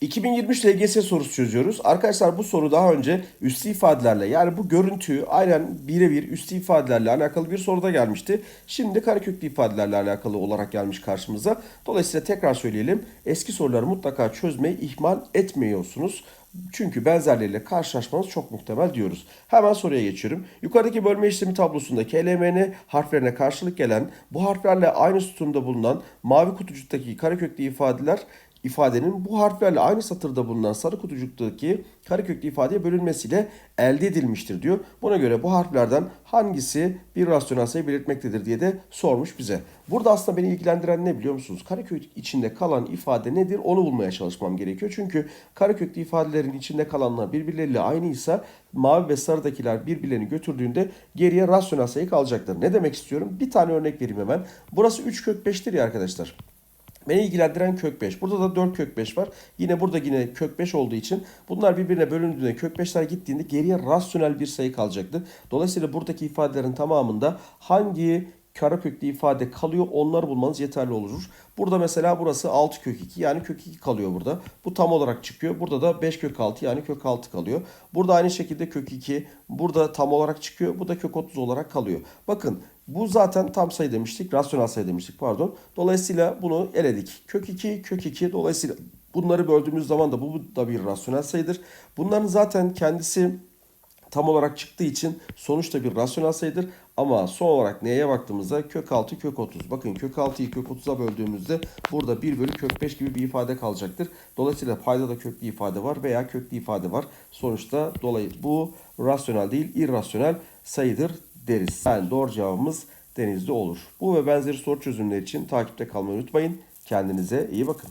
2023 LGS sorusu çözüyoruz. Arkadaşlar bu soru daha önce üstü ifadelerle yani bu görüntüyü aynen birebir üstü ifadelerle alakalı bir soruda gelmişti. Şimdi kareköklü ifadelerle alakalı olarak gelmiş karşımıza. Dolayısıyla tekrar söyleyelim. Eski soruları mutlaka çözmeyi ihmal etmiyorsunuz. Çünkü benzerleriyle karşılaşmanız çok muhtemel diyoruz. Hemen soruya geçiyorum. Yukarıdaki bölme işlemi tablosundaki LMN harflerine karşılık gelen bu harflerle aynı sütunda bulunan mavi kutucuktaki kareköklü ifadeler ifadenin bu harflerle aynı satırda bulunan sarı kutucuktaki kareköklü ifadeye bölünmesiyle elde edilmiştir diyor. Buna göre bu harflerden hangisi bir rasyonel sayı belirtmektedir diye de sormuş bize. Burada aslında beni ilgilendiren ne biliyor musunuz? Karekök içinde kalan ifade nedir onu bulmaya çalışmam gerekiyor. Çünkü kareköklü ifadelerin içinde kalanlar birbirleriyle aynıysa mavi ve sarıdakiler birbirlerini götürdüğünde geriye rasyonel sayı kalacaktır. Ne demek istiyorum? Bir tane örnek vereyim hemen. Burası 3 kök 5'tir ya arkadaşlar. Beni ilgilendiren kök 5. Burada da 4 kök 5 var. Yine burada yine kök 5 olduğu için bunlar birbirine bölündüğünde kök 5'ler gittiğinde geriye rasyonel bir sayı kalacaktı. Dolayısıyla buradaki ifadelerin tamamında hangi kara köklü ifade kalıyor onları bulmanız yeterli olur. Burada mesela burası 6 kök 2 yani kök 2 kalıyor burada. Bu tam olarak çıkıyor. Burada da 5 kök 6 yani kök 6 kalıyor. Burada aynı şekilde kök 2 burada tam olarak çıkıyor. Bu da kök 30 olarak kalıyor. Bakın bu zaten tam sayı demiştik. Rasyonel sayı demiştik pardon. Dolayısıyla bunu eledik. Kök 2, kök 2. Dolayısıyla bunları böldüğümüz zaman da bu, da bir rasyonel sayıdır. Bunların zaten kendisi tam olarak çıktığı için sonuçta bir rasyonel sayıdır. Ama son olarak neye baktığımızda kök 6 kök 30. Bakın kök 6'yı kök 30'a böldüğümüzde burada 1 bölü kök 5 gibi bir ifade kalacaktır. Dolayısıyla payda da köklü ifade var veya köklü ifade var. Sonuçta dolayı bu rasyonel değil irrasyonel sayıdır deriz. Yani doğru cevabımız denizli olur. Bu ve benzeri soru çözümleri için takipte kalmayı unutmayın. Kendinize iyi bakın.